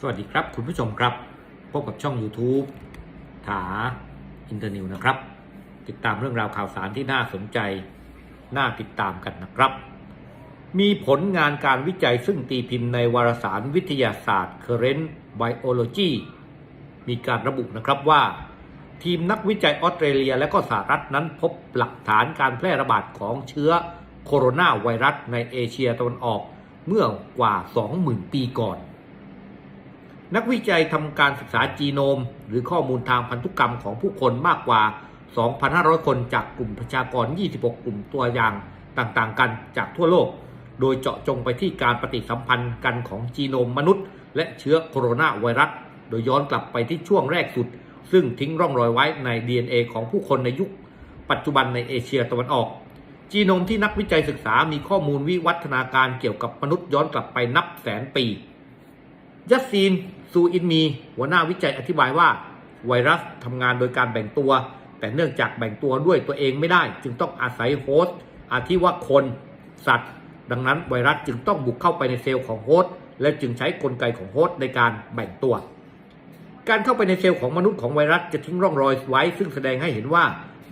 สวัสดีครับคุณผู้ชมครับ พบกับช่อง YouTube ถาอินเตอร์นิวนะครับ ติดตามเรื่องราวข่าวสารที่น่าสนใจ น่าติดตามกันนะครับ มีผลงานการวิจัยซึ่งตีพิมพ์ในวารสารวิทยาศาสตร์ Current Biology มีการระบุนะครับว่า ทีมนักวิจัยออสเตรเลียและก็สหรัฐนั้นพบหลักฐานการแพร่ระบาดของเชื้อโคโรนาไวรัสในเอเชียตะวันออกเมื่อกว่า 20,000 ปีก่อน นักวิจัยทำการศึกษาจีโนม หรือข้อมูลทางพันธุกรรมของผู้คนมากกว่า 2,500 คนจากกลุ่มประชากร 26 กลุ่มตัวอย่างต่างๆ กันจากทั่วโลก โดยเจาะจงไปที่การปฏิสัมพันธ์กันของจีโนมมนุษย์ และเชื้อโคโรนาไวรัส โดยย้อนกลับไปที่ช่วงแรกสุด ซึ่งทิ้งร่องรอยไว้ใน DNA ของผู้คนในยุค ปัจจุบันในเอเชียตะวันออก จีโนมที่นักวิจัยศึกษามีข้อมูลวิวัฒนาการเกี่ยวกับมนุษย์ย้อนกลับไปนับแสนปี ยัสซีนซูอินมี หัวหน้าวิจัยอธิบายว่า ไวรัสทำงานโดยการแบ่งตัว แต่เนื่องจากแบ่งตัวด้วยตัวเองไม่ได้ จึงต้องอาศัยโฮสต์อาทิว่าคน สัตว์ ดังนั้นไวรัสจึงต้องบุกเข้าไปในเซลล์ของโฮสต์และจึงใช้กลไกของโฮสต์ในการแบ่งตัว การเข้าไปในเซลล์ของมนุษย์ของไวรัสจะทิ้งร่องรอยไว้ ซึ่งแสดงให้เห็นว่า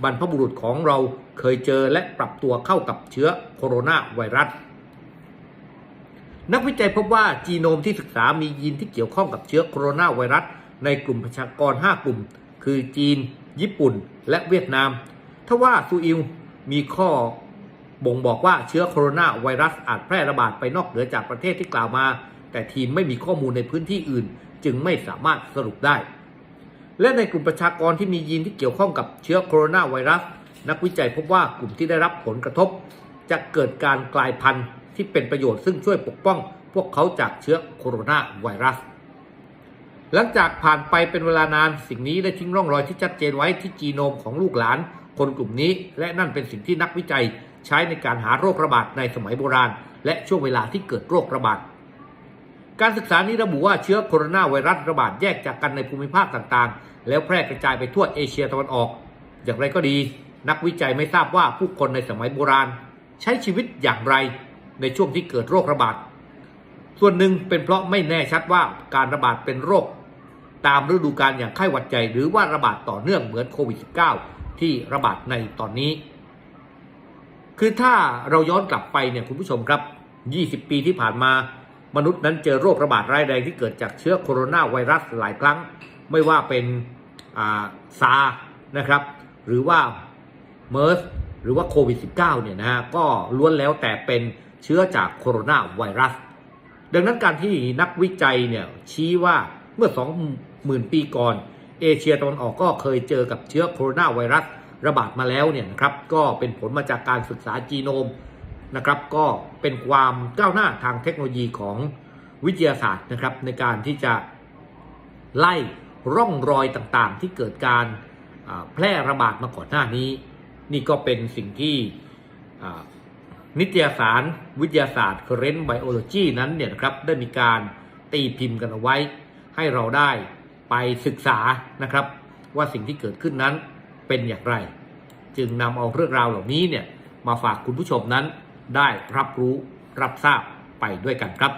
บรรพบุรุษของเราเคยเจอและปรับตัวเข้ากับเชื้อโคโรนาไวรัส นักวิจัยพบว่าจีโนมที่ศึกษามียีนที่เกี่ยวข้องกับเชื้อโคโรนาไวรัส ในกลุ่มประชากร 5 กลุ่ม คือจีน ญี่ปุ่น และเวียดนามทว่าซูอิลมีข้อบ่งบอกว่าเชื้อโคโรนาไวรัสอาจแพร่ระบาดไปนอกเหนือจากประเทศที่กล่าวมา แต่ทีมไม่มีข้อมูลในพื้นที่อื่น จึงไม่สามารถสรุปได้ และในกลุ่มประชากรที่มียีนที่เกี่ยวข้องกับเชื้อโคโรนาไวรัส นักวิจัยพบว่ากลุ่มที่ได้รับผลกระทบ จะเกิดการกลายพันธุ์ ที่เป็นประโยชน์ซึ่งช่วยปกป้อง พวกเขาจากเชื้อโคโรนาไวรัส หลังจากผ่านไปเป็นเวลานานสิ่งนี้ได้ทิ้งร่องรอยที่ชัดเจนไว้ที่จีโนมของลูกหลาน คนกลุ่มนี้ และนั่นเป็นสิ่งที่นักวิจัยใช้ในการหาโรคระบาดในสมัยโบราณ และช่วงเวลาที่เกิดโรคระบาดการศึกษานี้ระบุว่าเชื้อโคโรนาไวรัสระบาดแยกจากกันในภูมิภาคต่างๆ แล้วแพร่กระจายไปทั่วเอเชียตะวันออก อย่างไรก็ดี นักวิจัยไม่ทราบว่าผู้คนในสมัยโบราณ ใช้ชีวิตอย่างไร ในช่วงที่เกิดโรคระบาด ส่วนหนึ่งเป็นเพราะไม่แน่ชัดว่าการระบาดเป็นโรค ตามฤดูกาลอย่างไข้หวัดใหญ่หรือว่าระบาดต่อเนื่องเหมือนโควิด -19 ที่ระบาดในตอนนี้ คือถ้าเราย้อนกลับไปเนี่ยคุณผู้ชมครับ 20 ปีที่ผ่านมามนุษย์นั้นเจอโรคระบาดร้ายแรงที่เกิดจากเชื้อโคโรนาไวรัสหลายครั้ง ไม่ว่าเป็นซานะครับ หรือว่าเมอร์สหรือว่าโควิด -19 เนี่ยนะฮะก็ล้วนแล้วแต่เป็น เชื้อจากโคโรนาไวรัส ดังนั้นการที่นักวิจัยเนี่ยชี้ว่าเมื่อ 20,000 ปีก่อน เอเชียตะวันออกก็เคยเจอกับเชื้อโคโรนาไวรัสระบาดมาแล้วเนี่ยนะครับก็เป็นผลมาจากการศึกษาจีโนมนะครับก็เป็นความก้าวหน้าทางเทคโนโลยีของวิทยาศาสตร์นะครับในการที่จะไล่ร่องรอยต่างๆ ที่เกิดการแพร่ระบาดมาก่อนหน้านี้ นี่ก็เป็นสิ่งที่ นิตยสารวิทยาศาสตร์ Current Biology นั้นเนี่ยนะครับได้มีการตีพิมพ์กันเอาไว้ ให้เราได้ไปศึกษานะครับ ว่าสิ่งที่เกิดขึ้นนั้นเป็นอย่างไร จึงนำเอาเรื่องราวเหล่านี้เนี่ยมาฝากคุณผู้ชมนั้นได้รับรู้รับทราบไปด้วยกันครับ